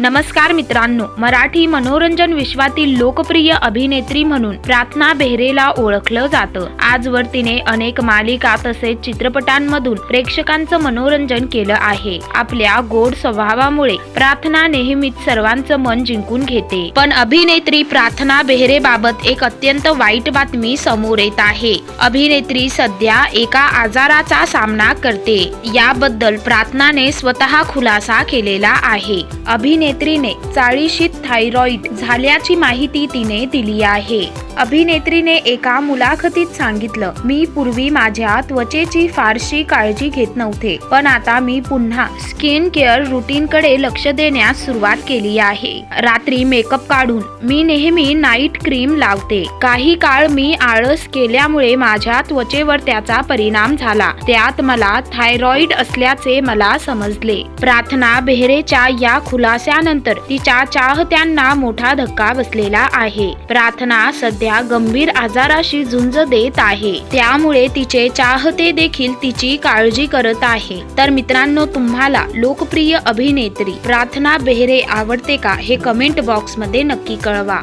नमस्कार मित्रांनो मराठी मनोरंजन विश्वातील लोकप्रिय अभिनेत्री म्हणून प्रार्थना बेहरेला ओळखलं जातं. आजवर तिने अनेक मालिका तसेच चित्रपटांमधून प्रेक्षकांचं मनोरंजन केलं आहे. आपल्या गोड स्वभावामुळे प्रार्थना नेहमीच सर्वांचं मन जिंकून घेते. पण अभिनेत्री प्रार्थना बेहरे बाबत एक अत्यंत वाईट बातमी समोर येत आहे. अभिनेत्री सध्या एका आजाराचा सामना करते. याबद्दल प्रार्थनाने स्वतः खुलासा केलेला आहे. अभिनेत्रीने चाळीशीत थायरॉइड झाल्याची माहिती तिने दिली आहे. अभिनेत्रीने एका मुलाखतीत सांगितलं मी पूर्वी माझ्या त्वचेची फारशी काळजी घेत नव्हते पण आता मी पुन्हा स्किन केअर रुटीन कडे लक्ष देण्यास सुरुवात केली आहे. रात्री मेकअप काढून मी नेहमी नाईट क्रीम लावते. काही काळ मी आळस केल्यामुळे माझ्या त्वचेवर त्याचा परिणाम झाला. त्यात मला थायरॉइड असल्याचे मला समजले. प्रार्थना बेहरेच्या या त्यानंतर तिच्या चाहत्यांना मोठा धक्का बसलेला आहे. प्रार्थना सध्या गंभीर आजाराशी झुंज देत आहे. त्यामुळे तिचे चाहते देखील तिची काळजी करत आहे. तर मित्रांनो तुम्हाला लोकप्रिय अभिनेत्री प्रार्थना बेहरे आवडते का हे कमेंट बॉक्समध्ये नक्की कळवा.